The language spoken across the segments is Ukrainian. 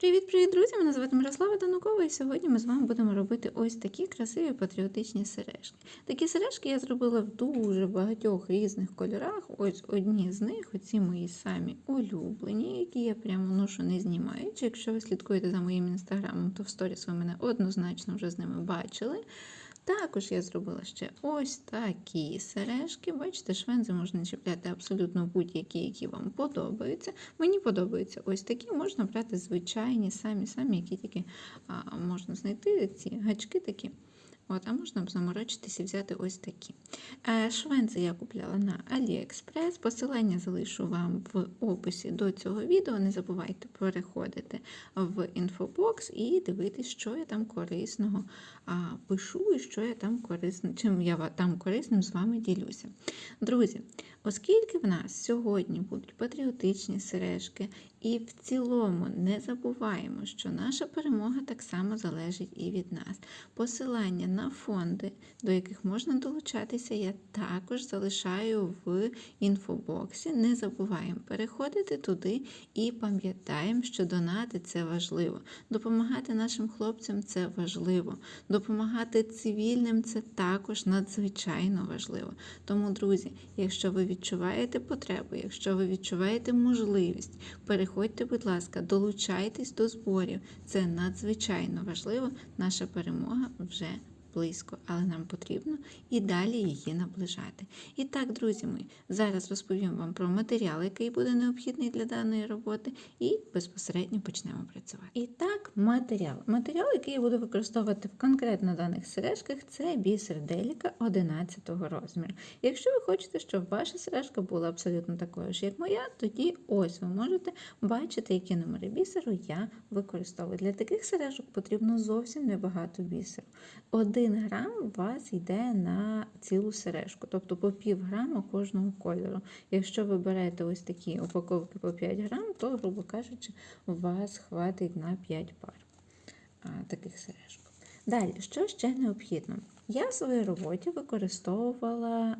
Привіт-привіт, друзі! Мене звати Мирослава Данукова, і сьогодні ми з вами будемо робити ось такі красиві патріотичні сережки. Такі сережки я зробила в дуже багатьох різних кольорах. Ось одні з них, оці мої самі улюблені, які я прямо ношу не знімаючи. Якщо ви слідкуєте за моїм інстаграмом, то в сторіс ви мене однозначно вже з ними бачили. Також я зробила ще ось такі сережки. Бачите, швензи можна чіпляти абсолютно будь-які, які вам подобаються. Мені подобаються ось такі, можна брати звичайні, самі, самі, які тільки можна знайти, ці гачки такі. От, а можна б заморочитися і взяти ось такі. Е, Швензи я купляла на AliExpress. Посилання залишу вам в описі до цього відео. Не забувайте переходити в інфобокс і дивитись, що я там корисного пишу і що я там корисно, чим я там корисним з вами ділюся. Друзі, оскільки в нас сьогодні будуть патріотичні сережки, і в цілому не забуваємо, що наша перемога так само залежить і від нас. Посилання на фонди, до яких можна долучатися, я також залишаю в інфобоксі. Не забуваємо переходити туди і пам'ятаємо, що донати це важливо. Допомагати нашим хлопцям це важливо. Допомагати цивільним це також надзвичайно важливо. Тому, друзі, якщо ви відчуваєте потребу, якщо ви відчуваєте можливість, переходьте, будь ласка, долучайтесь до зборів. Це надзвичайно важливо. Наша перемога вже близько, але нам потрібно і далі її наближати. І так, друзі мої, зараз розповім вам про матеріал, який буде необхідний для даної роботи, і безпосередньо почнемо працювати. І так, матеріал. Матеріал, який я буду використовувати в конкретно даних сережках, це бісер деліка 11 розміру. Якщо ви хочете, щоб ваша сережка була абсолютно такою ж, як моя, тоді ось ви можете бачити, які номери бісеру я використовую. Для таких сережок потрібно зовсім небагато бісеру. Один грам у вас йде на цілу сережку, тобто по пів грама кожного кольору. Якщо ви берете ось такі упаковки по 5 грам, то, грубо кажучи, у вас хватить на 5 пар таких сережок. Далі, що ще необхідно? Я в своїй роботі використовувала,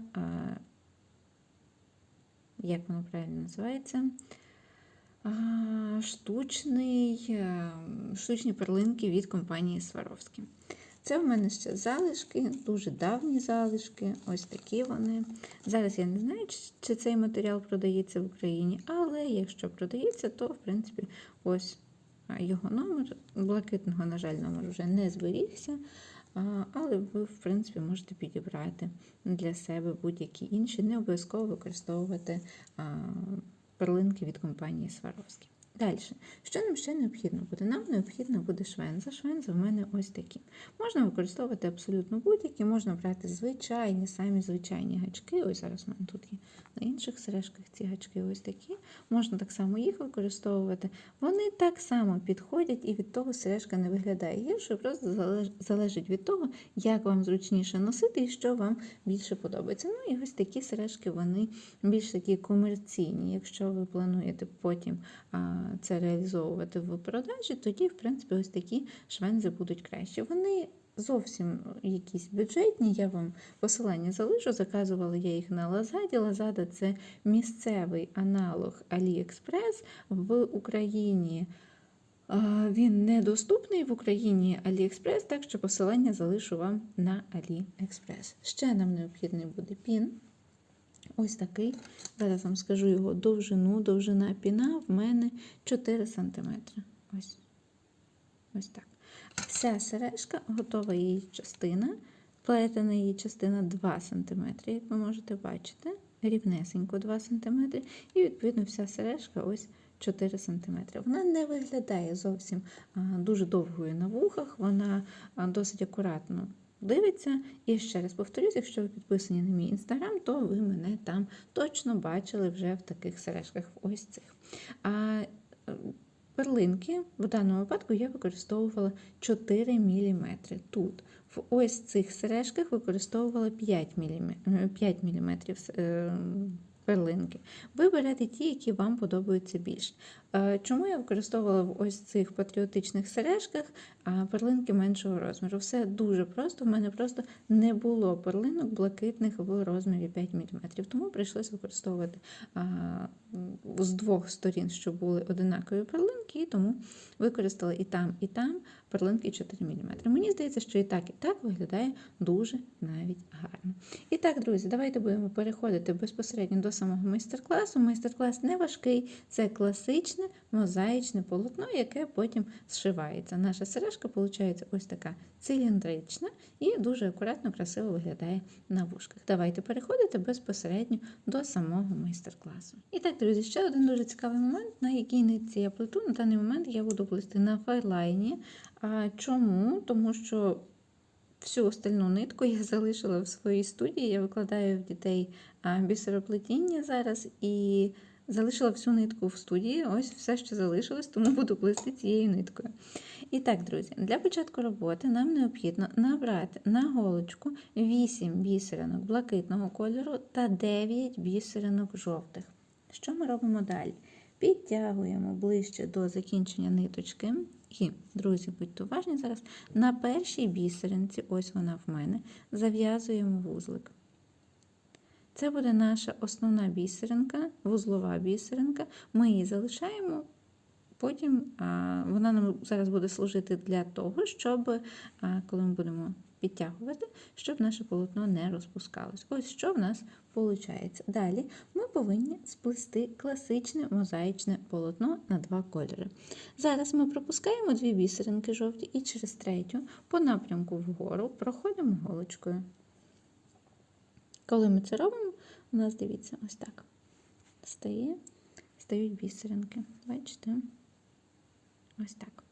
як воно правильно називається? Штучний, штучні перлинки від компанії Сваровські. Це в мене ще залишки, дуже давні залишки, ось такі вони. Зараз я не знаю, чи- цей матеріал продається в Україні, але якщо продається, то в принципі ось його номер. Блакитного, на жаль, номер вже не зберігся. Але ви, в принципі, можете підібрати для себе будь-які інші, не обов'язково використовувати перлинки від компанії Сваровські. Далі, що нам ще необхідно буде? Нам необхідно буде швенза. Швенза в мене ось такі. Можна використовувати абсолютно будь-які, можна брати звичайні, самі звичайні гачки. Ось зараз у мене тут є на інших сережках ці гачки ось такі. Можна так само їх використовувати. Вони так само підходять і від того сережка не виглядає гірше, просто залежить від того, як вам зручніше носити і що вам більше подобається. Ну і ось такі сережки, вони більш такі комерційні. Якщо ви плануєте потім це реалізовувати в продажі, тоді, в принципі, ось такі швензи будуть кращі. Вони зовсім якісь бюджетні. Я вам посилання залишу. Заказувала я їх на Лазаді. Лазада це місцевий аналог AliExpress в Україні. Він недоступний в Україні AliExpress, так що посилання залишу вам на AliExpress. Ще нам необхідний буде пін. Ось такий. Зараз вам скажу його довжину. Довжина піна в мене 4 см. Ось. Ось так. Вся сережка, готова її частина. Плетена її частина 2 см, як ви можете бачити. Рівнесенько 2 см. І, відповідно, вся сережка ось 4 см. Вона не виглядає зовсім дуже довгою на вухах, вона досить акуратно дивиться. І ще раз повторюсь, якщо ви підписані на мій інстаграм, то ви мене там точно бачили вже в таких сережках. Ось цих. А е, перлинки в даному випадку я використовувала 4 мм. Тут в ось цих сережках використовувала 5 мм, 5 мм перлинки. Ви берете ті, які вам подобаються більше. Е, Чому я використовувала в ось цих патріотичних сережках перлинки меншого розміру. Все дуже просто. В мене просто не було перлинок блакитних в розмірі 5 мм. Тому прийшлося використовувати з двох сторін, щоб були одинакові перлинки, і тому використала і там, і там перлинки 4 мм. Мені здається, що і так, і так виглядає дуже навіть гарно. І так, друзі, давайте будемо переходити безпосередньо до самого майстер-класу. Майстер-клас не важкий, це класичне мозаїчне полотно, яке потім зшивається. Наша сережка виходить ось така циліндрична і дуже акуратно, красиво виглядає на вушках. Давайте переходити безпосередньо до самого майстер-класу. І так, друзі, ще один дуже цікавий момент, на якій нитці я плету. На даний момент я буду плести на файлайні. А чому? Тому що всю остальну нитку я залишила в своїй студії. Я викладаю в дітей бісероплетіння зараз і залишила всю нитку в студії. Ось все, що залишилось, тому буду плести цією ниткою. І так, друзі, для початку роботи нам необхідно набрати на голочку 8 бісеринок блакитного кольору та 9 бісеринок жовтих. Що ми робимо далі? Підтягуємо ближче до закінчення ниточки. І, друзі, будьте уважні зараз. На першій бісеринці, ось вона в мене, зав'язуємо вузлик. Це буде наша основна бісеринка, вузлова бісеринка. Ми її залишаємо, потім вона нам зараз буде служити для того, щоб, коли ми будемо підтягувати, щоб наше полотно не розпускалось. Ось що в нас виходить. Далі ми повинні сплести класичне мозаїчне полотно на два кольори. Зараз ми пропускаємо дві бісеринки жовті і через третю по напрямку вгору проходимо голочкою. Коли ми це робимо, у нас дивіться, ось так стає, стають бісеринки. Бачите? Ось так.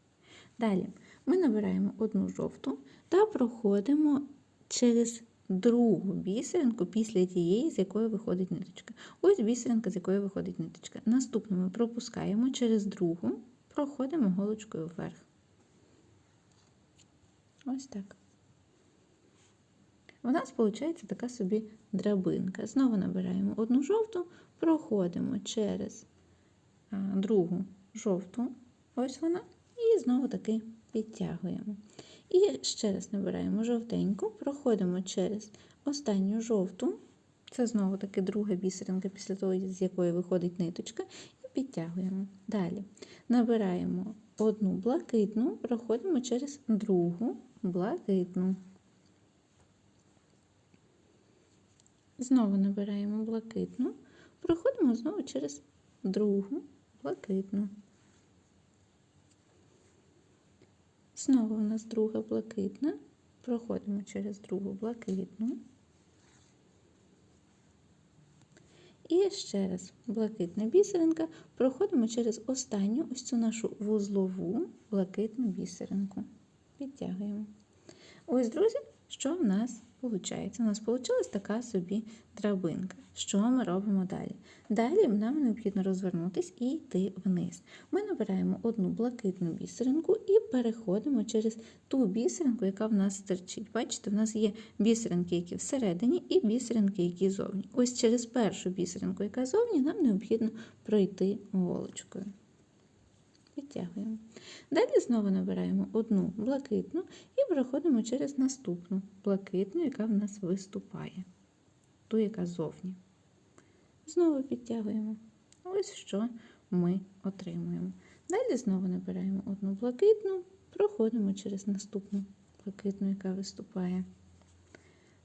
Далі ми набираємо одну жовту та проходимо через другу бісеринку після тієї, з якої виходить ниточка. Ось бісеринка, з якої виходить ниточка. Наступну ми пропускаємо через другу, проходимо голочкою вверх. Ось так. У нас виходить така собі драбинка. Знову набираємо одну жовту, проходимо через другу жовту, ось вона, і знову таки підтягуємо. І ще раз набираємо жовтеньку, проходимо через останню жовту, це знову таки друга бісеринка, після того, з якої виходить ниточка, і підтягуємо. Далі набираємо одну блакитну, проходимо через другу блакитну. Знову набираємо блакитну, проходимо знову через другу блакитну. Знову у нас друга блакитна, проходимо через другу блакитну. І ще раз блакитна бісеринка, проходимо через останню ось цю нашу вузлову блакитну бісеринку. Підтягуємо. Ось, друзі, що в нас виходить? У нас вийшла така собі драбинка. Що ми робимо далі? Далі нам необхідно розвернутися і йти вниз. Ми набираємо одну блакитну бісеринку і переходимо через ту бісеринку, яка в нас стирчить. Бачите, в нас є бісеринки, які всередині, і бісеринки, які зовні. Ось через першу бісеринку, яка зовні, нам необхідно пройти голочкою. Підтягуємо. Далі знову набираємо одну блакитну і проходимо через наступну блакитну, яка в нас виступає, ту, яка зовні. Знову підтягуємо. Ось що ми отримуємо. Далі знову набираємо одну блакитну, проходимо через наступну блакитну, яка виступає.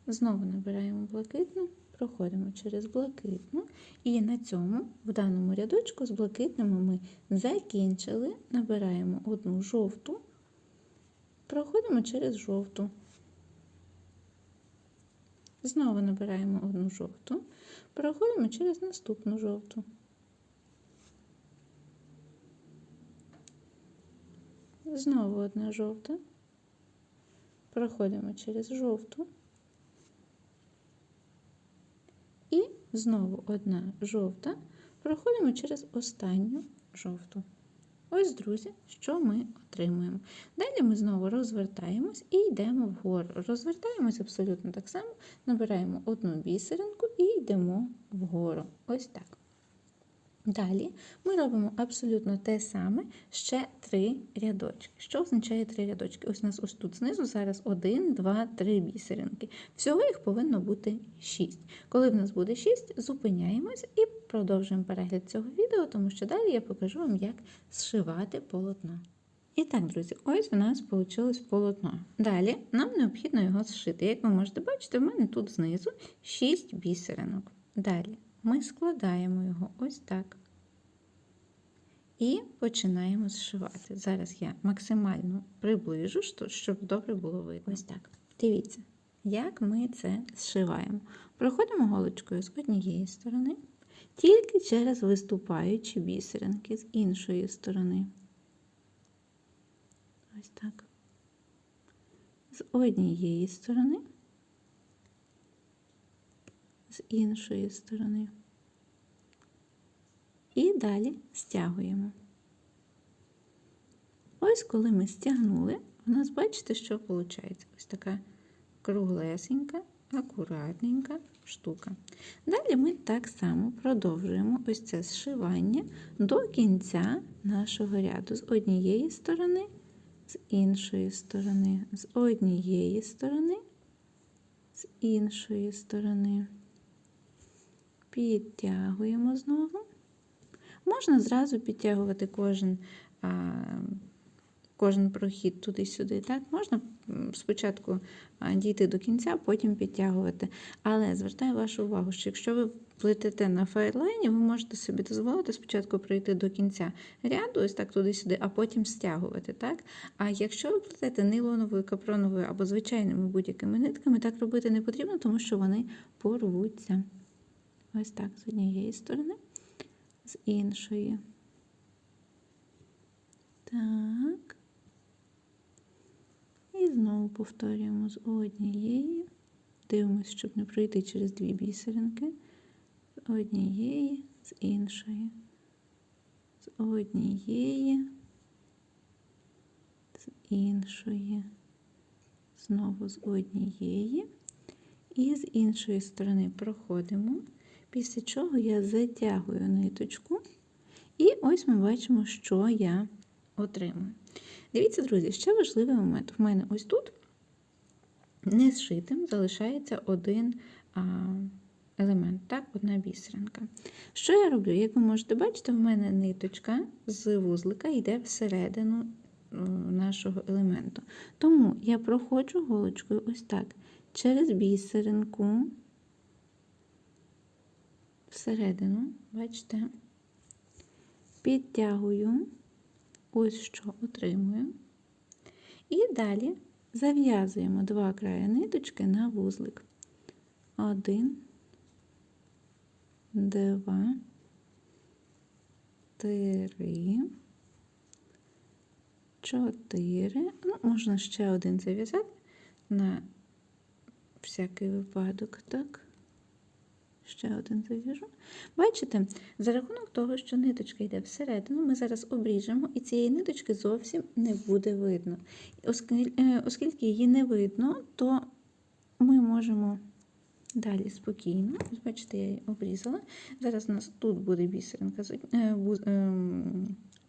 Знову набираємо блакитну, проходимо через блакитну. І на цьому, в даному рядочку з блакитними ми закінчили, набираємо одну жовту, проходимо через жовту. Знову набираємо одну жовту, проходимо через наступну жовту. Знову одна жовта, проходимо через жовту. І знову одна жовта, проходимо через останню жовту. Ось, друзі, що ми отримуємо. Далі ми знову розвертаємось і йдемо вгору. Розвертаємось абсолютно так само, набираємо одну бісеринку і йдемо вгору. Ось так. Далі ми робимо абсолютно те саме ще три рядочки. Що означає три рядочки? Ось у нас ось тут знизу зараз один, два, три бісеринки. Всього їх повинно бути шість. Коли в нас буде шість, зупиняємось і продовжуємо перегляд цього відео, тому що далі я покажу вам, як зшивати полотно. І так, друзі, ось у нас вийшло полотно. Далі нам необхідно його зшити. Як ви можете бачити, в мене тут знизу 6 бісеринок. Далі ми складаємо його ось так. І починаємо зшивати. Зараз я максимально приближу, щоб добре було видно. Ось так. Дивіться, як ми це зшиваємо. Проходимо голочкою з однієї сторони, тільки через виступаючі бісеринки з іншої сторони. Ось так. З однієї сторони, з іншої сторони. І далі стягуємо. Ось коли ми стягнули, у нас бачите, що виходить? Ось така круглесенька, акуратненька штука. Далі ми так само продовжуємо ось це зшивання до кінця нашого ряду з однієї сторони з іншої сторони, з однієї сторони, з іншої сторони. Підтягуємо знову. Можна зразу підтягувати кожен кожен прохід туди-сюди. Так? Можна спочатку дійти до кінця, потім підтягувати. Але звертаю вашу увагу, що якщо ви плетете на файлайні, ви можете собі дозволити спочатку пройти до кінця ряду, ось так туди-сюди, а потім стягувати. Так? А якщо ви плетете нейлоновою, капроновою або звичайними будь-якими нитками, так робити не потрібно, тому що вони порвуться. Ось так, з однієї сторони, з іншої. Так. І знову повторюємо з однієї. Дивимося, щоб не пройти через дві бісеринки. З однієї, з іншої. З однієї, з іншої. Знову з однієї. І з іншої сторони проходимо, після чого я затягую ниточку. І ось ми бачимо, що я отримую. Дивіться, друзі, ще важливий момент. В мене ось тут не зшитим залишається один а, елемент, так, одна бісеринка. Що я роблю? Як ви можете бачити, в мене ниточка з вузлика йде всередину нашого елементу. Тому я проходжу голочкою ось так, через бісеринку, всередину, бачите, підтягую ось що отримую. І далі зав'язуємо два краї ниточки на вузлик. Один, два, три, чотири. Ну, можна ще один зав'язати на всякий випадок, так? Ще один зав'яжу. Бачите, за рахунок того, що ниточка йде всередину, ми зараз обріжемо, і цієї ниточки зовсім не буде видно. Е, оскільки її не видно, то ми можемо далі спокійно, бачите, я її обрізала. Зараз у нас тут буде бісеринка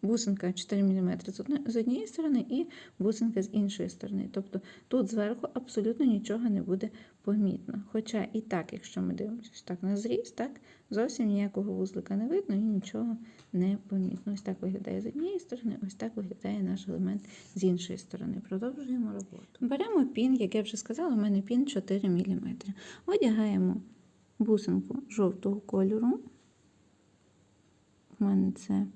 бусинка 4 мм з однієї сторони і бусинка з іншої сторони. Тобто тут зверху абсолютно нічого не буде помітно. Хоча і так, якщо ми дивимося так на зріз, так, зовсім ніякого вузлика не видно і нічого не помітно. Ось так виглядає з однієї сторони, ось так виглядає наш елемент з іншої сторони. Продовжуємо роботу. Беремо пін, як я вже сказала, у мене пін 4 мм. Одягаємо бусинку жовтого кольору. У мене це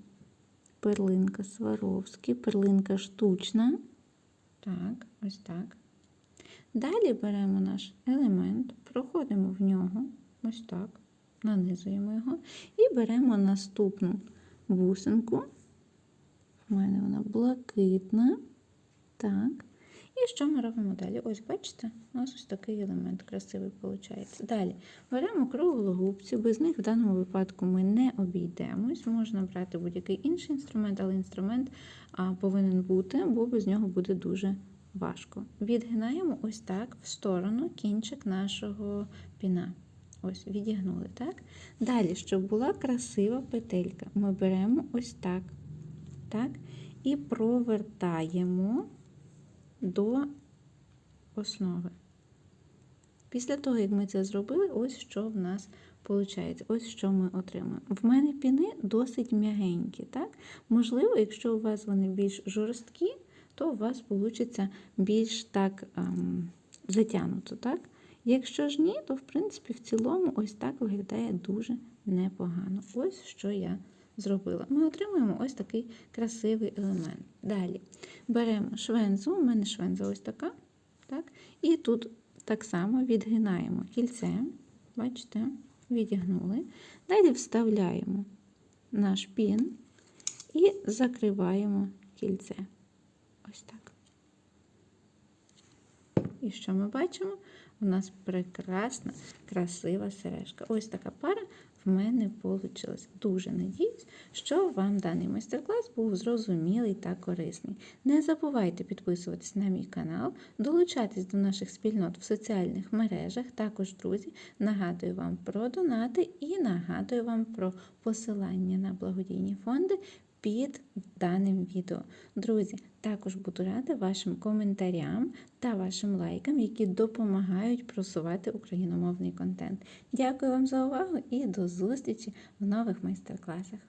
перлинка Сваровський, перлинка штучна. Так, ось так. Далі беремо наш елемент, проходимо в нього, ось так, нанизуємо його, і беремо наступну бусинку. У мене вона блакитна. Так. І що ми робимо далі? Ось, бачите, у нас ось такий елемент красивий виходить. Далі беремо круглогубці, без них в даному випадку ми не обійдемось. Можна брати будь-який інший інструмент, але інструмент а, повинен бути, бо без нього буде дуже важко. Відгинаємо ось так в сторону кінчик нашого піна. Ось, відігнули, так? Далі, щоб була красива петелька, ми беремо ось так, так, і провертаємо до основи. Після того, як ми це зробили, ось що в нас виходить, ось що ми отримуємо. В мене піни досить м'ягенькі, так? Можливо, якщо у вас вони більш жорсткі, то у вас вийде більш так ем, затягнуто, так? Якщо ж ні, то в принципі в цілому ось так виглядає дуже непогано. Ось що я зробила. Ми отримуємо ось такий красивий елемент. Далі беремо швензу, у мене швенза ось така. Так? І тут так само відгинаємо кільце, бачите, відігнули. Далі вставляємо наш пін і закриваємо кільце. Ось так. І що ми бачимо? У нас прекрасна, красива сережка. Ось така пара в мене вийшла. Дуже надіюсь, що вам даний майстер-клас був зрозумілий та корисний. Не забувайте підписуватись на мій канал, долучатись до наших спільнот в соціальних мережах. Також, друзі, нагадую вам про донати і нагадую вам про посилання на благодійні фонди під даним відео. Друзі, також буду рада вашим коментарям та вашим лайкам, які допомагають просувати україномовний контент. Дякую вам за увагу і до зустрічі в нових майстер-класах.